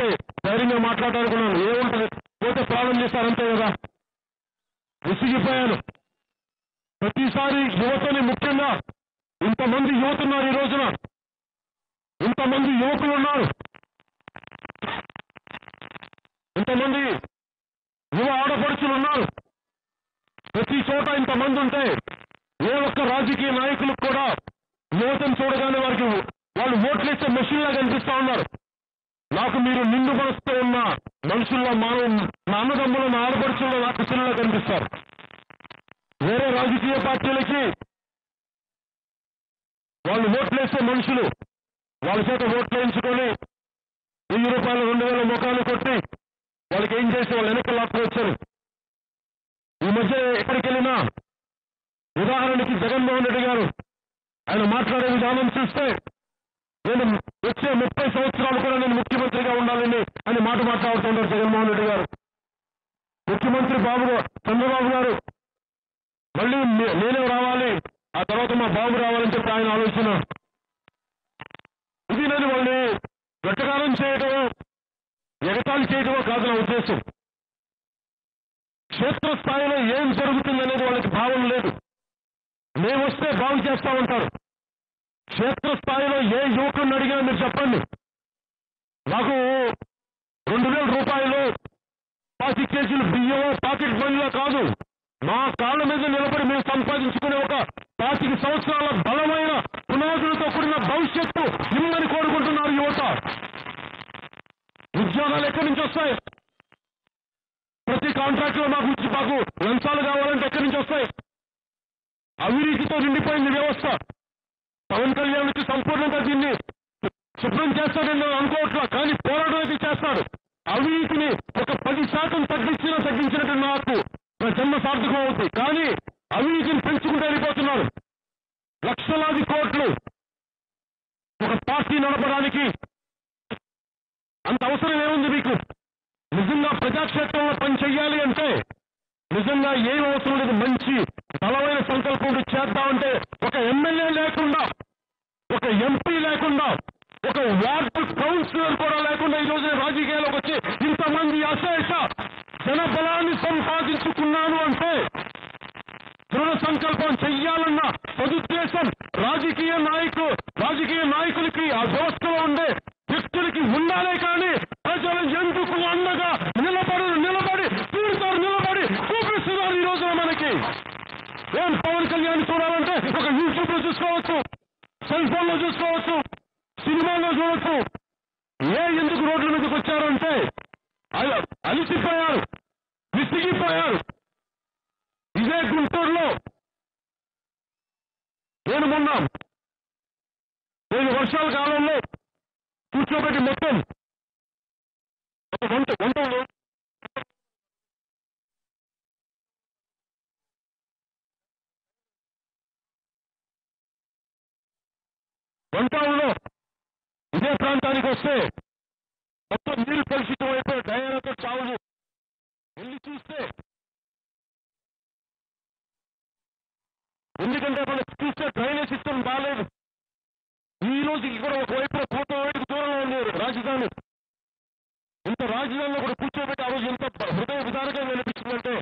పోతే ధైర్యంగా మాట్లాడాలనుకున్నాను. ఏముంటుంది? పోతే ప్రాణం చేస్తారంతే కదా. విసిగిపోయాను. ప్రతిసారి యువతని ముఖ్యంగా ఇంతమంది యువతున్నారు ఈ రోజున. ఇంతమంది యువకులు ఉన్నారు. ఇంతమంది యువ ఆడపడుచులు ఉన్నారు. ప్రతి చోట ఇంతమంది ఉంటే ఏ ఒక్క రాజకీయ నాయకులకు కూడా యువతను చూడగానే వారికి వాళ్ళు ఓట్లేసే మెషిన్లా కనిపిస్తా ఉన్నారు. నాకు మీరు నిండు మనసుతో ఉన్న మనుషుల్లో మానవ నా అన్నదమ్ముల నా ఆడపడుచుల్లో నాకు చిన్నలా కనిపిస్తారు. వేరే రాజకీయ పార్టీలకి వాళ్ళు ఓట్లేసే మనుషులు వాళ్ళ చేత ఓట్లు వేయించుకొని వెయ్యి రూపాయలు రెండు వేల ముఖాలు కొట్టి వాళ్ళకి ఏం చేసి వాళ్ళు వెనక లాక్కొచ్చారు ఈ మధ్య ఎక్కడికి వెళ్ళినా ఉదాహరణకి జగన్మోహన్ రెడ్డి గారు ఆయన మాట్లాడే విధానం చూస్తే నేను వచ్చే ముప్పై సంవత్సరాలు కూడా నేను ముఖ్యమంత్రిగా ఉండాలని అని మాట మాట్లాడుతున్నారు జగన్మోహన్ రెడ్డి గారు. ముఖ్యమంత్రి బాబు చంద్రబాబు గారు మళ్ళీ నేనే రావాలి ఆ తర్వాత మా బాబు రావాలని చెప్పి ఆయన ఆలోచన. ఇది నేను వాళ్ళని వెట్టకారం చేయటమో ఎగతాళి చేయటమో కాదు నా ఉద్దేశం. క్షేత్రస్థాయిలో ఏం జరుగుతుందనేది వాళ్ళకి భావన లేదు. మేము వస్తే బాగు చేస్తా ఉంటారు. క్షేత్రస్థాయిలో ఏ యువకుడిని అడిగినా మీరు చెప్పండి. నాకు రెండు వేల రూపాయలు పాతి కేజీలు బియ్యం పాకెట్ మనీలో కాదు. మా కాళ్ళ మీద నిలబడి మేము సంపాదించుకునే ఒక పాతిక సంవత్సరాల బలమైన పునాదులతో కూడిన భవిష్యత్తు ఇమ్మని కోరుకుంటున్నారు యువత. ఉద్యోగాలు ఎక్కడి నుంచి వస్తాయి? ప్రతి కాంట్రాక్ట్లో మాకు మాకు లంచాలు కావాలంటే ఎక్కడి నుంచి వస్తాయి? అవినీతితో నిండిపోయింది వ్యవస్థ పవన్ కళ్యాణ్ వచ్చి సంపూర్ణంగా దీన్ని శుభ్రం చేస్తాడని నేను అనుకోవట్లా కానీ పోరాటం అయితే చేస్తాడు. అవినీతిని ఒక పది శాతం తగ్గించినా తగ్గించినట్టు నాకు నా జన్మ సార్థకం అవుతుంది కానీ అవినీతిని పెంచుకుంటూ వెళ్ళిపోతున్నారు. లక్షలాది కోట్లు ఒక పార్టీ నడపడానికి అంత అవసరం ఏముంది మీకు? నిజంగా ప్రజాక్షేత్రంలో పని చెయ్యాలి అంటే నిజంగా ఏం అవసరం లేదు. మంచి బలమైన సంకల్పం చేద్దామంటే ఒక ఎమ్మెల్యే లేకుండా ఒక ఎంపీ లేకుండా ఒక వార్డు కౌన్సిలర్ కూడా లేకుండా ఈ రోజున రాజకీయాల్లోకి వచ్చి ఇంతమంది అశేష జనబలాన్ని సంపాదించుకున్నాను అంటే దృఢ సంకల్పం చెయ్యాలన్న సదుద్దేశం రాజకీయ నాయకులు రాజకీయ నాయకులకి ఆ వ్యవస్థలో ఉండే వ్యక్తులకి ఉండాలే కానీ ప్రజలు ఎందుకు అండగా నిలబడి నిలబడి తీరుతారు నిలబడి చూపిస్తున్నారు ఈ రోజున మనకి ఏం పవన్ కళ్యాణ్ చూడాలంటే ఒక యూట్యూబ్లో చూసుకోవచ్చు సెల్ ఫోన్లో చూసుకోవచ్చు సినిమాలో చూడొచ్చు ఏ ఎందుకు రోడ్ల మీదకి వచ్చారు అంటే అలిసిపోయారు విసిగిపోయారు. ఇదే గుంటూరులో నేను మొన్న నేను వర్షాల కాలంలో కూర్చోబెట్టి మొత్తం ఒక వంట వంటలు వంటల్లో ఇదే చూస్తే మొత్తం నీళ్ళు కలుషితం అయిపోయి డయాలతో చావులు. వెళ్ళి చూస్తే ఎందుకంటే మనం చూస్తే డ్రైనేజ్ సిస్టమ్ బాగాలేదు ఈ రోజు ఇక్కడ ఒకవైపు పూర్తి దూరంలో ఉంది రాజధాని. ఇంత రాజధానిలో కూడా కూర్చోబెట్టి ఆ రోజు ఎంత హృదయ విధానంగా వినిపించిందంటే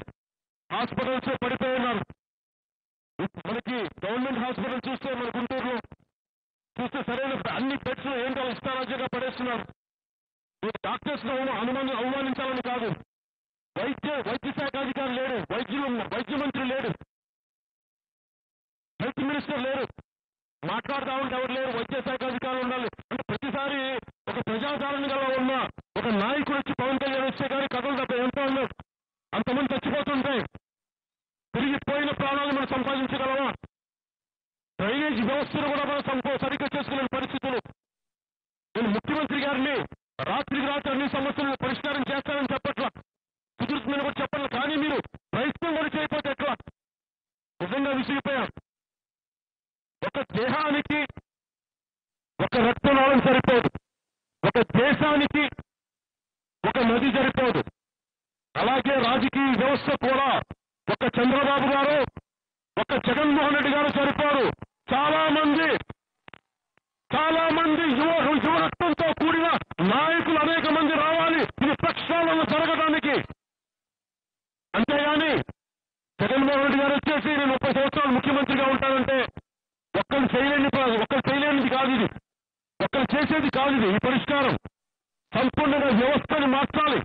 హాస్పిటల్స్ పడిపోయి ఉన్నారు. మనకి గవర్నమెంట్ హాస్పిటల్ చూస్తే మనకు గుంటూరులో చూస్తే సరైన అన్ని బెడ్స్ ఏంటో ఇష్టారాజ్యంగా పడేస్తున్నారు? మీరు డాక్టర్స్ అనుమానం అవమానించాలని కాదు. వైద్య వైద్య శాఖ అధికారి లేడు. వైద్యులు వైద్య మంత్రి లేడు. హెల్త్ మినిస్టర్ లేరు మాట్లాడుతా ఉంటే ఎవరు లేరు. వైద్య శాఖ అధికారులు ఉండాలి. అంటే ప్రతిసారి ఒక ప్రజాదారణ గల ఉన్న ఒక నాయకుడు వచ్చి పవన్ కళ్యాణ్ వస్తే కానీ కథలు తప్ప ఎంతో ఉండవు అంతమంది చచ్చిపోతుంటే తిరిగి పోయిన ప్రాణాలు మనం సంపాదించగలమా డ్రైనేజ్ వ్యవస్థను కూడా మనం సంపో సరిగ్గా చేసుకునే పరిస్థితులు నేను ముఖ్యమంత్రి గారిని రాత్రికి రాత్రి అన్ని సమస్యలను పరిష్కారం చేస్తానని చెప్పట్లా కుదురుతుందని కూడా చెప్పట్లా కానీ మీరు ప్రయత్నం కూడా చేయకపోతే ఎట్లా నిజంగా విసిగిపోయాం ఒక దేహానికి ఒక రక్తనాళం సరిపోదు. ఒక దేశానికి ఒక నది సరిపోదు. అలాగే రాజకీయ వ్యవస్థ కూడా ఒక చంద్రబాబు గారు ఒక జగన్మోహన్ రెడ్డి గారు సరిపోరు చాలా మంది చాలా మంది యువ యువరక్తంతో కూడిన నాయకులు అనేక మంది రావాలి. జగన్మోహన్ రెడ్డి గారు వచ్చేసి నేను ముప్పై సంవత్సరాలు ముఖ్యమంత్రిగా ఉంటానంటే ఒక్కరు చేయలేని ఒక్కరు చేయలేనిది కాదు ఇది. ఒక్కరు చేసేది కాదు ఇది. ఈ పరిష్కారం. సంపూర్ణంగా వ్యవస్థని మార్చాలి.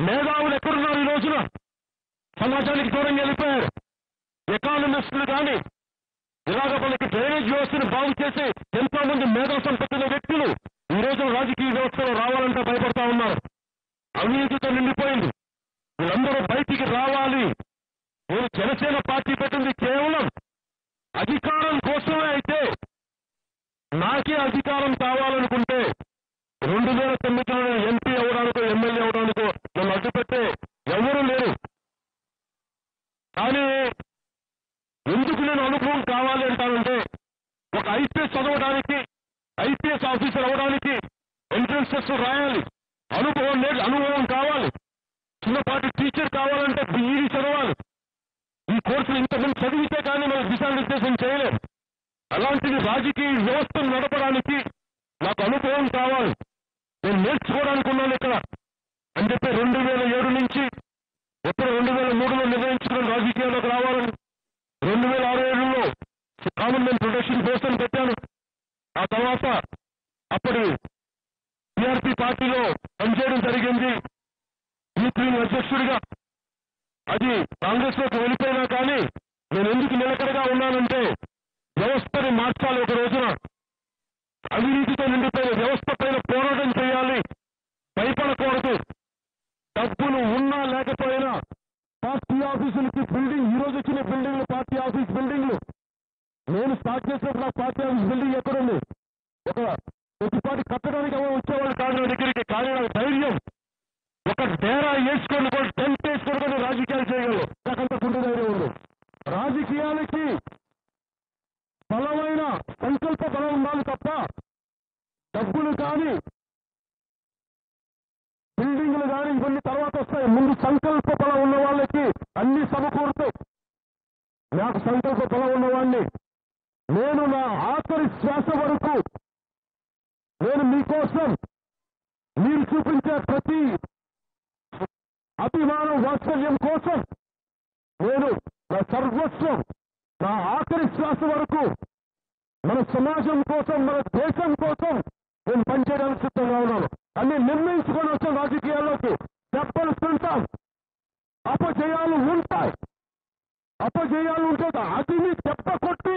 మేధావులు ఎక్కడున్నారు ఈ రోజున? సమాజానికి దూరంగా వెళ్ళిపోయారు. ఎకానమిస్టులు కానీ ఇలాగ మనకి డ్రైనేజ్ వ్యవస్థను బాగు చేసి ఎంతో మంది మేధా సంపత్తుల వ్యక్తులు ఈ రోజు రాజకీయ వ్యవస్థలో రావాలంటే భయపడతా ఉన్నారు. అవినీతితో నిండిపోయింది. వీళ్ళందరూ బయటికి రావాలి. నేను జనసేన పార్టీ పెట్టింది కేవలం అధికారం కోసమే అయితే నాకే అధికారం కావాలనుకుంటే రెండు వేల తొమ్మిదిలో ఎంపీ అవడానికో ఎమ్మెల్యే అవడానికో నన్ను అడ్డుపెట్టే ఎవరూ లేరు. కానీ ఎందుకు నేను అనుభవం కావాలి అంటానంటే ఒక ఐపీఎస్ చదవడానికి ఐపీఎస్ ఆఫీసర్ అవడానికి ఎంట్రన్స్ టెస్ట్ రాయాలి. అనుభవం లేదు అనుభవం కావాలి. చిన్నపాటి టీచర్ కావాలంటే బీఈడీ చదవాలి. కోర్సులు ఇంతకుముందు చదివితే కానీ మనం దిశానిర్దేశం చేయలేం. అలాంటిది రాజకీయ వ్యవస్థను నడపడానికి నాకు అనుభవం కావాలి. నేను నేర్చుకోవడానికి ఉన్నాను ఇక్కడ. అని చెప్పి రెండు వేల ఏడు నుంచి ఎప్పుడు రెండు వేల మూడులో నిర్ణయించుకున్న రాజకీయాల్లోకి రావాలని రెండు వేల ఆరు ఏడులో కామన్ ప్రొటెక్షన్ కోసం పెట్టాను. ఆ తర్వాత అప్పటి టీఆర్పీ పార్టీలో పనిచేయడం జరిగింది. యూత్ అధ్యక్షుడిగా అది కాంగ్రెస్లోకి వెళ్ళిపోయినా కానీ నేను ఎందుకు నిలకడగా ఉన్నానంటే వ్యవస్థని మార్చాలి ఒక రోజున. అవినీతితో నిండిపోయిన వ్యవస్థ పైన పోరాటం చేయాలి. భయపడకూడదు. డబ్బులు ఉన్నా లేకపోయినా పార్టీ ఆఫీసులకి బిల్డింగ్ ఈ రోజు వచ్చిన బిల్డింగ్లు పార్టీ ఆఫీస్ బిల్డింగ్లు. నేను స్టార్ట్ చేసినప్పుడు నా పార్టీ ఆఫీస్ బిల్డింగ్ ఎక్కడుంది? ఒక కొద్దిపాటి కట్టడానికి ఎవరు వచ్చేవాళ్ళు కాదు నా దగ్గరికి కానీ నాకు ధైర్యం ఒక డేరా వేసుకొని కూడా టెంట్ వేసుకొని కూడా రాజకీయాలు చేయగలరు నాకంత గుండె ధైర్యం ఉంది రాజకీయాలకి బలమైన సంకల్ప బలం ఉండాలి తప్ప డబ్బులు కానీ బిల్డింగ్లు కానీ ఇవన్నీ తర్వాత వస్తాయి. ముందు సంకల్ప బలం ఉన్న వాళ్ళకి అన్ని సమకూరుతాయి. నాకు సంకల్ప బలం ఉన్నవాడిని నేను నా ఆఖరి శ్వాస వరకు నేను మీకోసం మీరు చూపించే ప్రతి అభిమానం వాత్సల్యం కోసం నేను నా సర్వస్వం నా ఆఖరి శ్వాస వరకు మన సమాజం కోసం మన దేశం కోసం నేను పనిచేయడానికి సిద్ధంగా ఉన్నాను. అన్ని నిర్ణయించుకొని వచ్చాను రాజకీయాల్లోకి. దెబ్బలు తింటాం అపజయాలు ఉంటాయి. అపజయాలు ఉంటే అతిని మీ దెబ్బ కొట్టి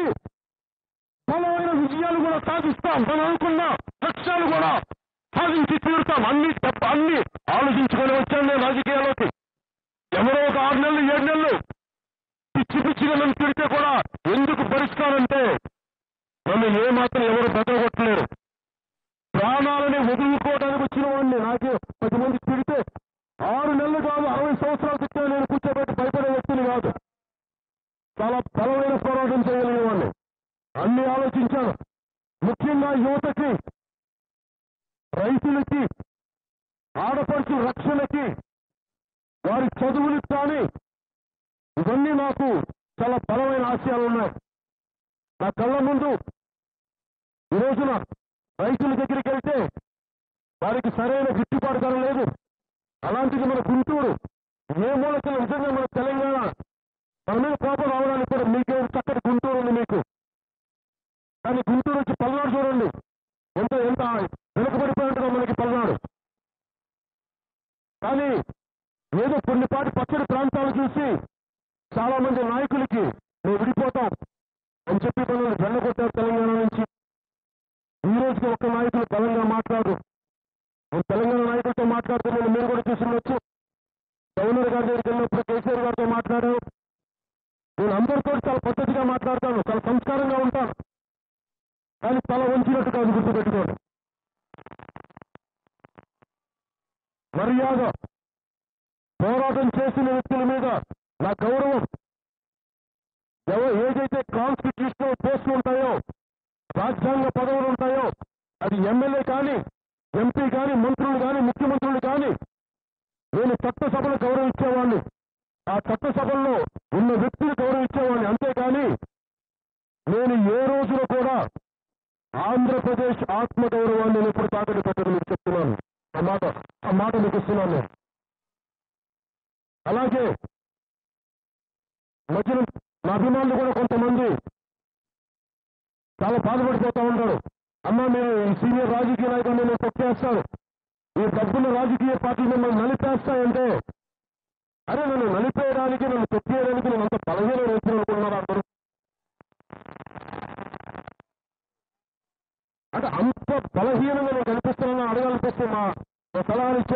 బలమైన విజయాలు కూడా సాధిస్తాం. మనం అనుకున్న లక్ష్యాలు కూడా సాధించి తీరుతాం. అన్ని తప్ప అన్ని ఆలోచించుకొని వచ్చాను నేను రాజకీయాల్లోకి. ఎవరో ఒక ఆరు నెలలు ఏడు నెలలు పిచ్చి పిచ్చిగా నన్ను తిడితే కూడా ఎందుకు పరిష్కారంటే నన్ను ఏమాత్రం ఎవరు బెదరగొట్టలేరు. ప్రాణాలని వదులుకోవడానికి వచ్చిన వాడిని నాకే పది మంది తిడితే ఆరు నెలలు కాదు అరవై సంవత్సరాల క్రితం నేను కూర్చోబెట్టి భయపడే వ్యక్తిని కాదు చాలా బలమైన పోరాటం చేయగలిగిన వాడిని అన్ని ఆలోచించాను ముఖ్యంగా యువతకి రైతులకి ఆడపడుచు రక్షణకి వారి కానీ ఇవన్నీ నాకు చాలా బలమైన ఆశయాలు ఉన్నాయి. నా కళ్ళ ముందు ఈ రోజున రైతుల దగ్గరికి వెళ్తే వారికి సరైన గిట్టుబాటు ధర లేదు. అలాంటిది మన గుంటూరు ఏ మూలకలు నిజంగా మన తెలంగాణ మన మీద కోపం రావడానికి కూడా మీకే చక్కటి గుంటూరు ఉంది మీకు కానీ గుంటూరు వచ్చి పల్నాడు చూడండి ఎంత ఎంత వెనుకబడిపోయి ఉంటుందో మనకి పల్నాడు కానీ ఏదో కొన్నిపాటి పచ్చడి ప్రాంతాలు చూసి చాలా మంది నాయకులకి మేము విడిపోతాం అని చెప్పి మనల్ని వెళ్ళగొట్టారు తెలంగాణ నుంచి ఈ రోజుకి ఒక్క నాయకులు బలంగా మాట్లాడు నేను తెలంగాణ మాట్లాడుతున్నాను మీరు కూడా చూసినచ్చు గవర్నర్ గారి దగ్గరికి వెళ్ళినప్పుడు కేసీఆర్ గారితో మాట్లాడాను నేను అందరితో చాలా పద్ధతిగా మాట్లాడతాను చాలా సంస్కారంగా ఉంటాను. కానీ తల వంచినట్టు కాదు గుర్తుపెట్టుకోండి. మర్యాద పోరాటం చేసిన వ్యక్తుల మీద నా గౌరవం. ఎవ- ఏదైతే కాన్స్టిట్యూషనల్ పోస్టులు ఉంటాయో రాజ్యాంగ పదవులు ఉంటాయో అది ఎమ్మెల్యే కానీ ఎంపీ కానీ మంత్రులు కానీ కానీ నేను చట్టసభలు గౌరవించేవాడిని ఆ చట్టసభల్లో ఉన్న వ్యక్తిని గౌరవించేవాడిని అంతేకాని నేను ఏ రోజున కూడా ఆంధ్రప్రదేశ్ ఆత్మగౌరవాన్ని నేను ఎప్పుడు తాకట్టు పెట్టడం మీకు చెప్తున్నాను. ఆ మాట ఆ మాట మీకు ఇస్తున్నాను నేను. అలాగే మధ్యన నా అభిమానులు కూడా కొంతమంది చాలా బాధపడిపోతా ఉంటారు. అమ్మ మేము ఈ సీనియర్ రాజకీయ నాయకులు మేము తొక్కేస్తాను. ఈ డబ్బులు రాజకీయ పార్టీలు మిమ్మల్ని నలిపేస్తాయంటే? అరే నన్ను నలిపేయడానికి నన్ను తొక్కేయడానికి నేను అంత బలహీన రైతులు అనుకున్నారా అందరూ? అంటే అంత బలహీనంగా నేను కనిపిస్తున్నాను అడగాలనిపిస్తే మా మా సలహాలు ఇచ్చే